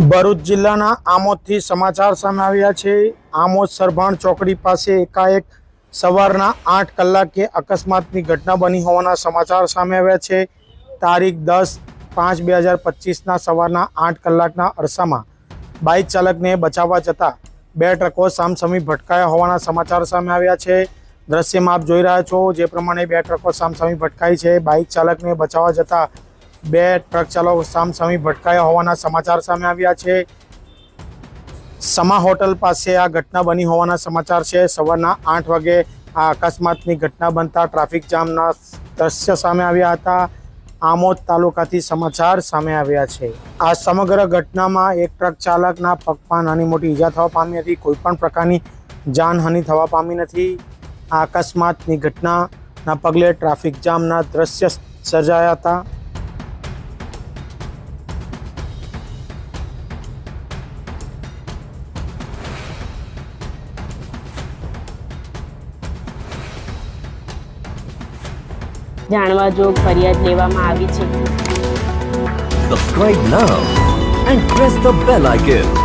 ભરૂચ જિલ્લાના આમોદથી સમાચાર સામે આવ્યા છે. આમોદ સરભાણ ચોકડી પાસે એકાએક સવારના આઠ કલાકે અકસ્માતની ઘટના બની હોવાના સમાચાર સામે આવ્યા છે. તારીખ દસ પાંચ બે હજાર પચીસના સવારના આઠ કલાકના અરસામાં બાઇક ચાલકને બચાવવા જતાં બે ટ્રકો સામસામી ભટકાયા હોવાના સમાચાર સામે આવ્યા છે. દ્રશ્યમાં આપ જોઈ રહ્યા છો, જે પ્રમાણે બે ટ્રકો સામસામી ભટકાઈ છે. બાઇક ચાલકને બચાવવા જતાં બે ટ્રક ચાલકો સામસામી ભટકાયા હોવાના સમાચાર સામે આવ્યા છે. સમા હોટલ પાસે આ ઘટના બની હોવાના સમાચાર છે. સવારના આઠ વાગે આ અકસ્માતની ઘટના બનતા ટ્રાફિક જામના દ્રશ્ય સામે આવ્યા હતા. આમોદ તાલુકાથી સમાચાર સામે આવ્યા છે. આ સમગ્ર ઘટનામાં એક ટ્રક ચાલકના પગમાં નાની મોટી ઈજા થવા પામી હતી. કોઈપણ પ્રકારની જાનહાનિ થવા પામી નથી. આ અકસ્માતની ઘટનાના પગલે ટ્રાફિક જામના દ્રશ્ય સર્જાયા હતા. જાણવા જોગ ફરિયાદ લેવામાં આવી છે Subscribe now and press the bell icon.